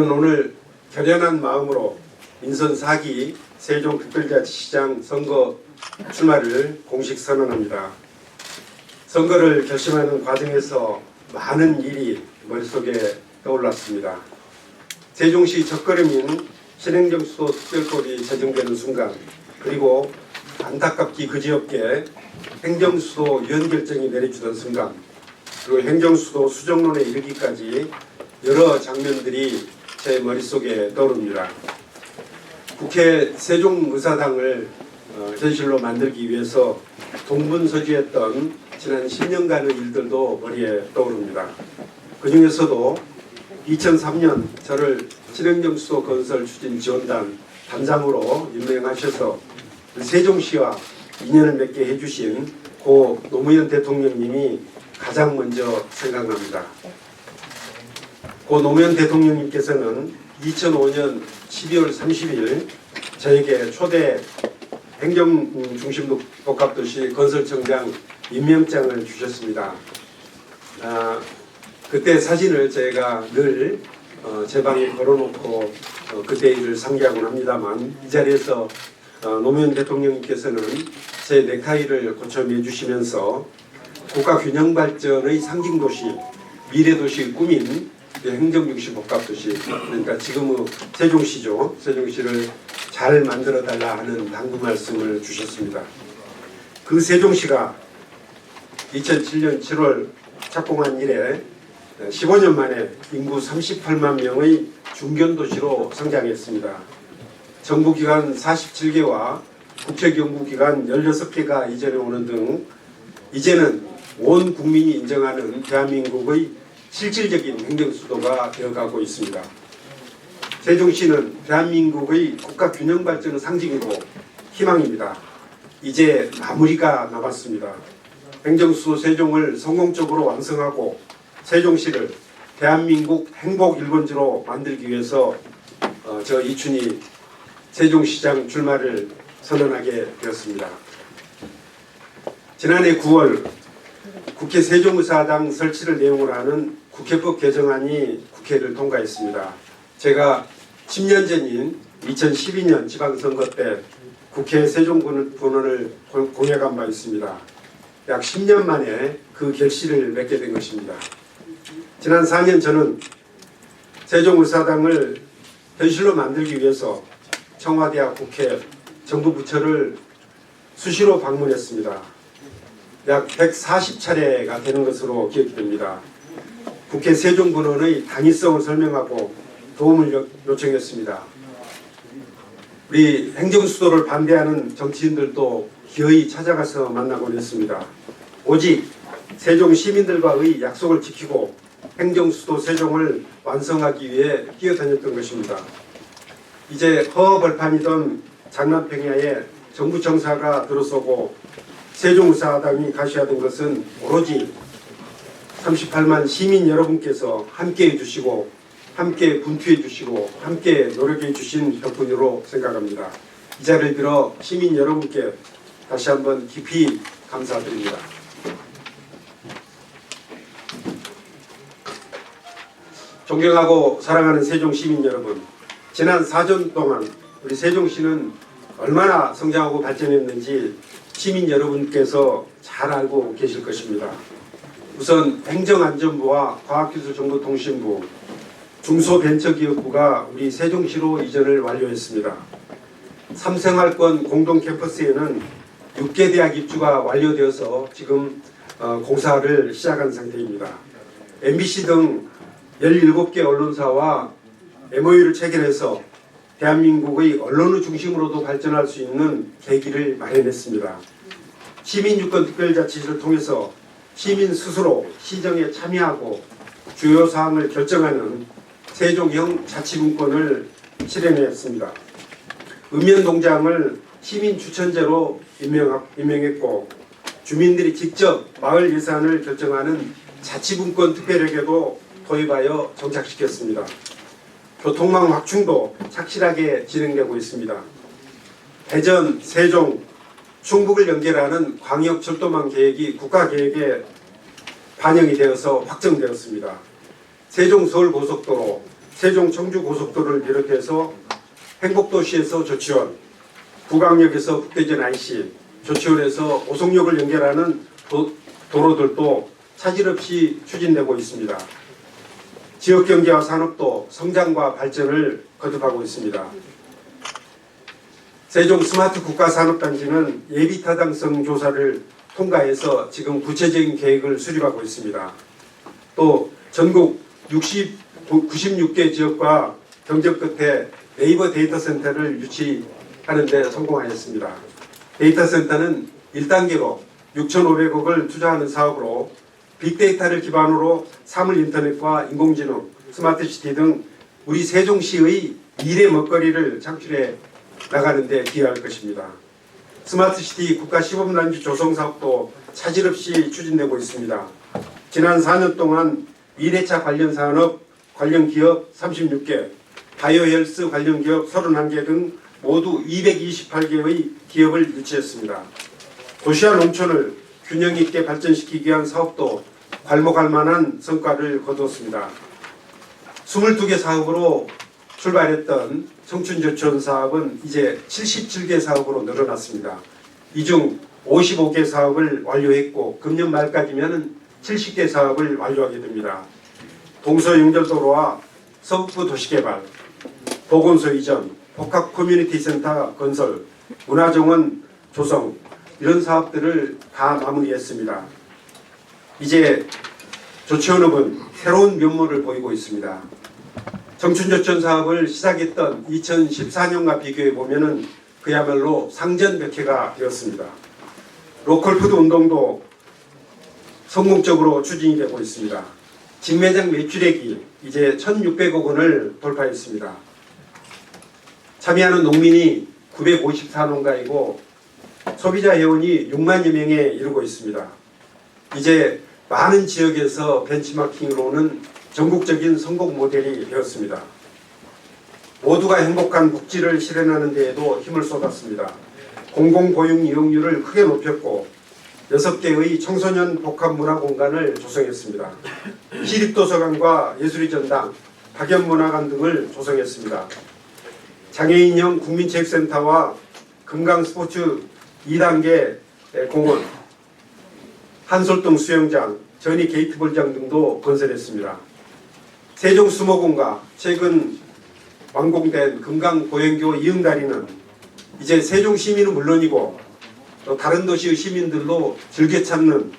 저는 오늘 결연한 마음으로 민선 4기 세종 특별자치시장 선거 출마를 공식 선언합니다. 선거를 결심하는 과정에서 많은 일이 머릿속에 떠올랐습니다. 세종시 첫걸음인 신행정 수도 특별법이 제정되는 순간 그리고 안타깝기 그지없게 행정수도 유연 결정이 내려지던 순간 그리고 행정수도 수정론에 이르기까지 여러 장면들이 제 머릿속에 떠오릅니다. 국회 세종의사당을 어, 현실로 만들기 위해서 동분서주했던 지난 10년간의 일들도 머리에 떠오릅니다. 그 중에서도 2003년 저를 친행정수도 건설 추진 지원단 단장으로 임명하셔서 세종시와 인연을 맺게 해주신 고 노무현 대통령님이 가장 먼저 생각납니다. 고 노무현 대통령님께서는 2005년 12월 30일 저에게 초대 행정 중심 복합도시 건설청장 임명장을 주셨습니다. 아, 그때 사진을 제가 늘 어, 제 방에 걸어놓고 어, 그때 일을 상기하곤 합니다만 이 자리에서 어, 노무현 대통령님께서는 제 넥타이를 고쳐 매주시면서 국가 균형 발전의 상징 도시 미래 도시의 꿈인 행정중심 복합도시 그러니까 지금의 세종시죠 세종시를 잘 만들어 달라 하는 당부 말씀을 주셨습니다. 그 세종시가 2007년 7월 착공한 이래 15년 만에 인구 38만 명의 중견도시로 성장했습니다. 정부기관 47개와 국책연구기관 16개가 이전해 오는 등 이제는 온 국민이 인정하는 대한민국의 실질적인 행정수도가 되어가고 있습니다. 세종시는 대한민국의 국가 균형 발전의 상징이고 희망입니다. 이제 마무리가 남았습니다. 행정수도 세종을 성공적으로 완성하고 세종시를 대한민국 행복 일본지로 만들기 위해서 어, 저 이춘희 세종시장 출마를 선언하게 되었습니다. 지난해 9월 국회 세종의사당 설치를 내용으로 하는 국회법 개정안이 국회를 통과했습니다. 제가 10년 전인 2012년 지방선거 때 국회 세종군원을 공약한 바 있습니다. 약 10년 만에 그 결실을 맺게 된 것입니다. 지난 4년 저는 세종의사당을 현실로 만들기 위해서 청와대와 국회, 정부 부처를 수시로 방문했습니다. 약 140차례가 되는 것으로 기억됩니다. 국회 세종군원의 당위성을 설명하고 도움을 요- 요청했습니다. 우리 행정수도를 반대하는 정치인들도 기어이 찾아가서 만나곤 했습니다. 오직 세종 시민들과의 약속을 지키고 행정수도 세종을 완성하기 위해 뛰어다녔던 것입니다. 이제 허허벌판이던 장남평야에 정부 청사가 들어서고 세종의사당이 가시하던 것은 오로지 38만 시민 여러분께서 함께해 주시고 함께 분투해 주시고 함께 노력해 주신 덕분으로 생각합니다. 이 자리를 빌어 시민 여러분께 다시 한번 깊이 감사드립니다. 존경하고 사랑하는 세종 시민 여러분, 지난 4년 동안 우리 세종시는 얼마나 성장하고 발전했는지 시민 여러분께서 잘 알고 계실 것입니다. 우선 행정안전부와 과학기술정보통신부, 중소벤처기업부가 우리 세종시로 이전을 완료했습니다. 삼생활권 공동 캠퍼스에는 6개 대학 입주가 완료되어서 지금 어, 공사를 시작한 상태입니다. MBC 등 17개 언론사와 MOU를 체결해서 대한민국의 언론의 중심으로도 발전할 수 있는 계기를 마련했습니다. 시민유권특별자치를 통해서 시민 스스로 시정에 참여하고 주요 사항을 결정하는 세종형 자치분권을 실현했습니다. 읍면동장을 시민 추천제로 임명, 임명했고 주민들이 직접 마을 예산을 결정하는 자치분권 특별회계도 도입하여 정착시켰습니다. 교통망 확충도 착실하게 진행되고 있습니다. 대전, 세종, 충북을 연결하는 광역 철도망 계획이 국가 계획에 반영이 되어서 확정되었습니다. 세종 서울 고속도로, 세종 청주 고속도로를 비롯해서 행복도시에서 조치원, 구강역에서 북대전 IC, 조치원에서 오송역을 연결하는 도, 도로들도 차질 없이 추진되고 있습니다. 지역 경제와 산업도 성장과 발전을 거듭하고 있습니다. 세종 스마트 국가산업단지는 예비 타당성 조사를 통과해서 지금 구체적인 계획을 수립하고 있습니다. 또 전국 60, 96개 지역과 경쟁 끝에 네이버 데이터 센터를 유치하는 데 성공하였습니다. 데이터 센터는 1단계로 6,500억을 투자하는 사업으로 빅데이터를 기반으로 사물 인터넷과 인공지능, 스마트시티 등 우리 세종시의 미래 먹거리를 창출해 나가는 데 기여할 것입니다. 스마트시티 국가 시범단지 조성 사업도 차질 없이 추진되고 있습니다. 지난 4년 동안 미래차 관련 산업 관련 기업 36개, 바이오헬스 관련 기업 31개 등 모두 228개의 기업을 유치했습니다. 도시와 농촌을 균형 있게 발전시키기 위한 사업도 괄목할 만한 성과를 거두었습니다. 22개 사업으로 출발했던 청춘저촌 사업은 이제 77개 사업으로 늘어났습니다. 이 중 55개 사업을 완료했고 금년 말까지면 70개 사업을 완료하게 됩니다. 동서 연결도로와 서북부 도시개발, 보건소 이전, 복합 커뮤니티 센터 건설, 문화정원 조성 이런 사업들을 다 마무리했습니다. 이제 조치원업은 새로운 면모를 보이고 있습니다. 청춘조천 사업을 시작했던 2014년과 비교해 보면은 그야말로 상전벽해가 되었습니다. 로컬푸드 운동도 성공적으로 추진이 되고 있습니다. 직매장 매출액이 이제 1,600억 원을 돌파했습니다. 참여하는 농민이 954농가이고 소비자 회원이 6만여 명에 이르고 있습니다. 이제 많은 지역에서 벤치마킹으로는 전국적인 성공 모델이 되었습니다. 모두가 행복한 복지를 실현하는 데에도 힘을 쏟았습니다. 공공보육 이용률을 크게 높였고 6개의 청소년 복합 문화 공간을 조성했습니다. 시립도서관과 예술의 전당, 박연문화관 등을 조성했습니다. 장애인형 국민체육센터와 금강스포츠 2단계 공원, 한솔동 수영장, 전이 게이트볼장 등도 건설했습니다. 세종수목원과 최근 완공된 금강보행교 이응다리는 이제 세종 시민은 물론이고 또 다른 도시의 시민들로 즐겨 찾는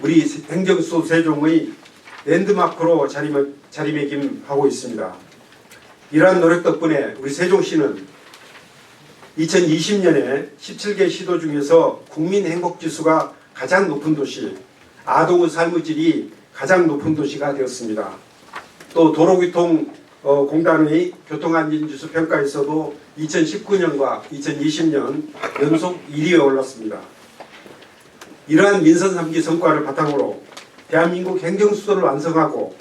우리 행정수 세종의 랜드마크로 자리매, 자리매김하고 있습니다. 이러한 노력 덕분에 우리 세종시는 2020년에 17개 시도 중에서 국민 행복 지수가 가장 높은 도시, 아동의 삶의 질이 가장 높은 도시가 되었습니다. 또 도로교통 어, 공단의 교통안전지수 평가에서도 2019년과 2020년 연속 1위에 올랐습니다. 이러한 민선 3기 성과를 바탕으로 대한민국 행정수도를 완성하고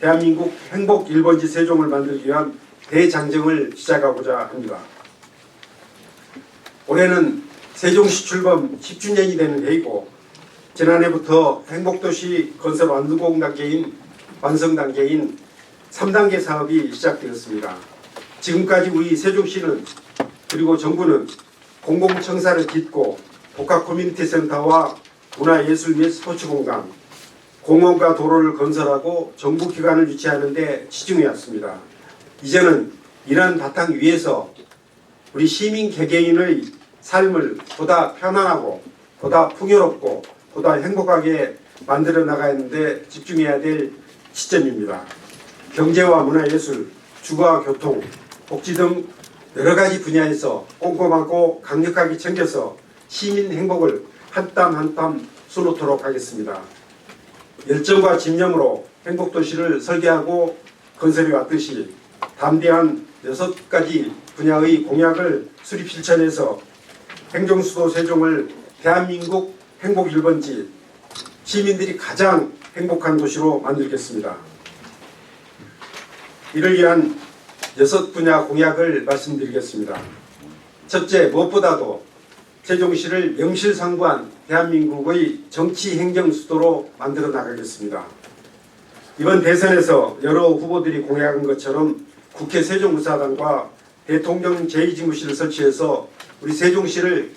대한민국 행복 1번지 세종을 만들기 위한 대장정을 시작하고자 합니다. 올해는 세종시 출범 10주년이 되는 해이고 지난해부터 행복도시 건설 완공 단계인 완성 단계인 3단계 사업이 시작되었습니다. 지금까지 우리 세종시는 그리고 정부는 공공청사를 짓고 복합 커뮤니티 센터와 문화예술 및 스포츠 공간, 공원과 도로를 건설하고 정부 기관을 유치하는 데 치중해 왔습니다. 이제는 이러한 바탕 위에서 우리 시민 개개인의 삶을 보다 편안하고 보다 풍요롭고 보다 행복하게 만들어 나가는데 집중해야 될 시점입니다. 경제와 문화예술, 주거와 교통, 복지 등 여러 가지 분야에서 꼼꼼하고 강력하게 챙겨서 시민 행복을 한 땀 한땀 쏘놓도록 하겠습니다. 열정과 집념으로 행복도시를 설계하고 건설해 왔듯이 담대한 여섯 가지 분야의 공약을 수립 실천해서 행정수도 세종을 대한민국 행복 1번지 시민들이 가장 행복한 도시로 만들겠습니다. 이를 위한 여섯 분야 공약을 말씀드리겠습니다. 첫째, 무엇보다도 세종시를 명실상부한 대한민국의 정치 행정 수도로 만들어 나가겠습니다. 이번 대선에서 여러 후보들이 공약한 것처럼 국회 세종의사당과 대통령 제2지무실을 설치해서 우리 세종시를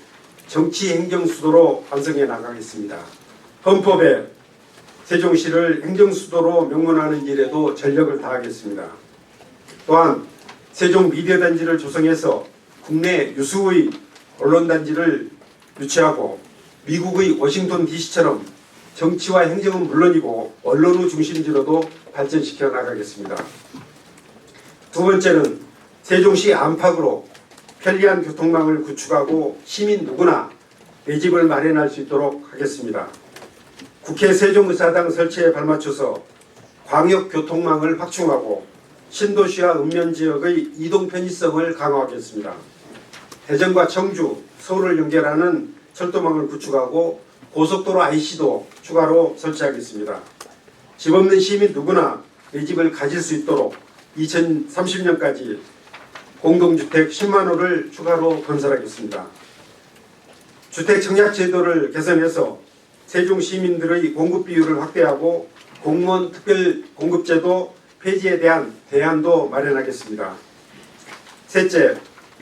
정치 행정 수도로 완성해 나가겠습니다. 헌법에 세종시를 행정수도로 명문하는 일에도 전력을 다하겠습니다. 또한 세종 미디어단지를 조성해서 국내 유수의 언론단지를 유치하고 미국의 워싱턴 DC처럼 정치와 행정은 물론이고 언론의 중심지로도 발전시켜 나가겠습니다. 두 번째는 세종시 안팎으로 편리한 교통망을 구축하고 시민 누구나 내 집을 마련할 수 있도록 하겠습니다. 국회 세종의사당 설치에 발맞춰서 광역교통망을 확충하고 신도시와 읍면 지역의 이동 편의성을 강화하겠습니다. 대전과 청주, 서울을 연결하는 철도망을 구축하고 고속도로 IC도 추가로 설치하겠습니다. 집 없는 시민 누구나 내 집을 가질 수 있도록 2030년까지 공동주택 10만 호를 추가로 건설하겠습니다. 주택 청약 제도를 개선해서 세종 시민들의 공급 비율을 확대하고 공무원 특별 공급제도 폐지에 대한 대안도 마련하겠습니다. 셋째,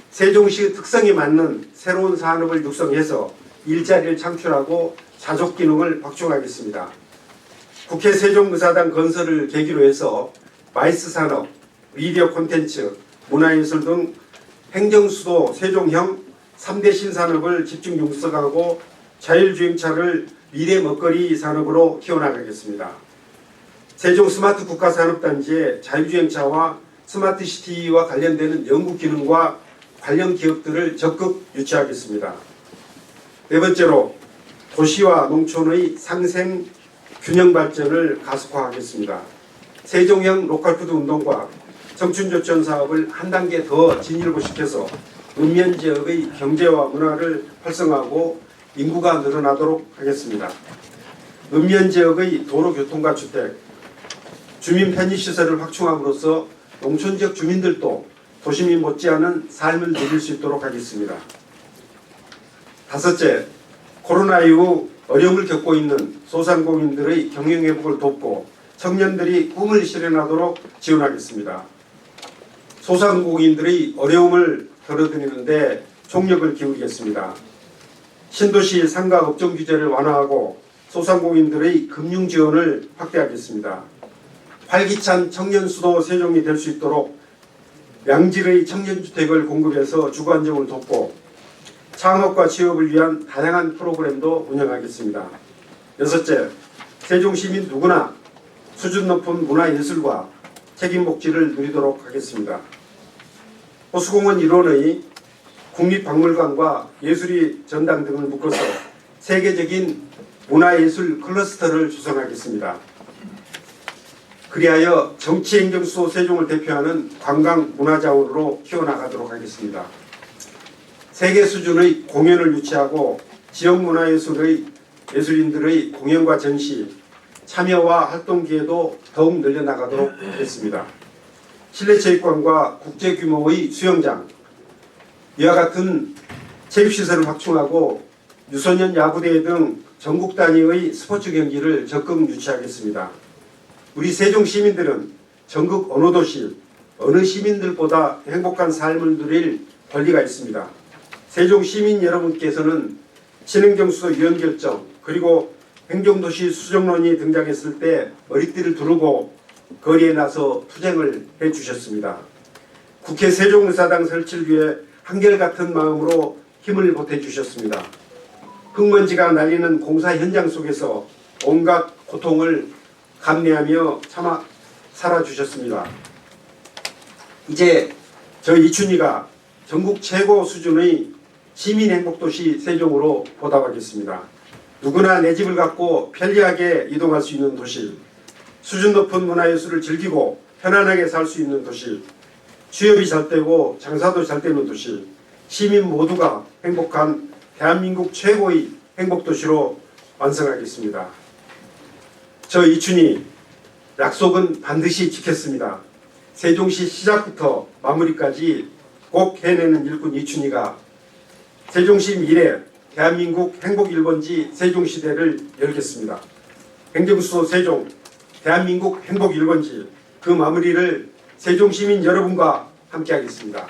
세종시의 특성에 맞는 새로운 산업을 육성해서 일자리를 창출하고 자족 기능을 확충하겠습니다. 국회 세종의사당 건설을 계기로 해서 마이스 산업, 미디어 콘텐츠, 문화예술 등 행정수도 세종형 3대 신산업을 집중 육성하고 자율주행차를 미래 먹거리 산업으로 키워나가겠습니다. 세종 스마트 국가산업단지에 자율주행차와 스마트시티와 관련되는 연구 기능과 관련 기업들을 적극 유치하겠습니다. 네 번째로 도시와 농촌의 상생 균형 발전을 가속화하겠습니다. 세종형 로컬푸드 운동과 청춘조천 사업을 한 단계 더 진일보시켜서 읍면 지역의 경제와 문화를 활성화하고 인구가 늘어나도록 하겠습니다. 읍면 지역의 도로 교통과 주택, 주민 편의시설을 확충함으로써 농촌 지역 주민들도 도시민 못지않은 삶을 누릴 수 있도록 하겠습니다. 다섯째, 코로나 이후 어려움을 겪고 있는 소상공인들의 경영 회복을 돕고 청년들이 꿈을 실현하도록 지원하겠습니다. 소상공인들의 어려움을 덜어드리는데 총력을 기울이겠습니다. 신도시 상가 업종 규제를 완화하고 소상공인들의 금융 지원을 확대하겠습니다. 활기찬 청년 수도 세종이 될 수 있도록 양질의 청년주택을 공급해서 주거 안정을 돕고 창업과 취업을 위한 다양한 프로그램도 운영하겠습니다. 여섯째, 세종 시민 누구나 수준 높은 문화예술과 책임 복지를 누리도록 하겠습니다. 호수공원 일원의 국립박물관과 예술이 전당 등을 묶어서 세계적인 문화예술 클러스터를 조성하겠습니다. 그리하여 정치행정수도 세종을 대표하는 관광 문화자원으로 키워나가도록 하겠습니다. 세계 수준의 공연을 유치하고 지역 문화예술의 예술인들의 공연과 전시, 참여와 활동 기회도 더욱 늘려나가도록 하겠습니다. 실내 체육관과 국제 규모의 수영장, 이와 같은 체육시설을 확충하고 유소년 야구대회 등 전국 단위의 스포츠 경기를 적극 유치하겠습니다. 우리 세종 시민들은 전국 어느 도시, 어느 시민들보다 행복한 삶을 누릴 권리가 있습니다. 세종 시민 여러분께서는 진행정수도 유연결정 그리고 행정도시 수정론이 등장했을 때 머리띠를 두르고 거리에 나서 투쟁을 해주셨습니다. 국회 세종의사당 설치를 위해 한결같은 마음으로 힘을 보태주셨습니다. 흙먼지가 날리는 공사 현장 속에서 온갖 고통을 감내하며 참아 살아주셨습니다. 이제 저 이춘희가 전국 최고 수준의 시민 행복도시 세종으로 보답하겠습니다. 누구나 내 집을 갖고 편리하게 이동할 수 있는 도시, 수준 높은 문화예술을 즐기고 편안하게 살 수 있는 도시, 취업이 잘 되고 장사도 잘 되는 도시, 시민 모두가 행복한 대한민국 최고의 행복도시로 완성하겠습니다. 저 이춘희 약속은 반드시 지켰습니다. 세종시 시작부터 마무리까지 꼭 해내는 일꾼 이춘희가 세종시 미래 대한민국 행복 1번지 세종시대를 열겠습니다. 행정수도 세종 대한민국 행복 1번지 그 마무리를 세종시민 여러분과 함께하겠습니다.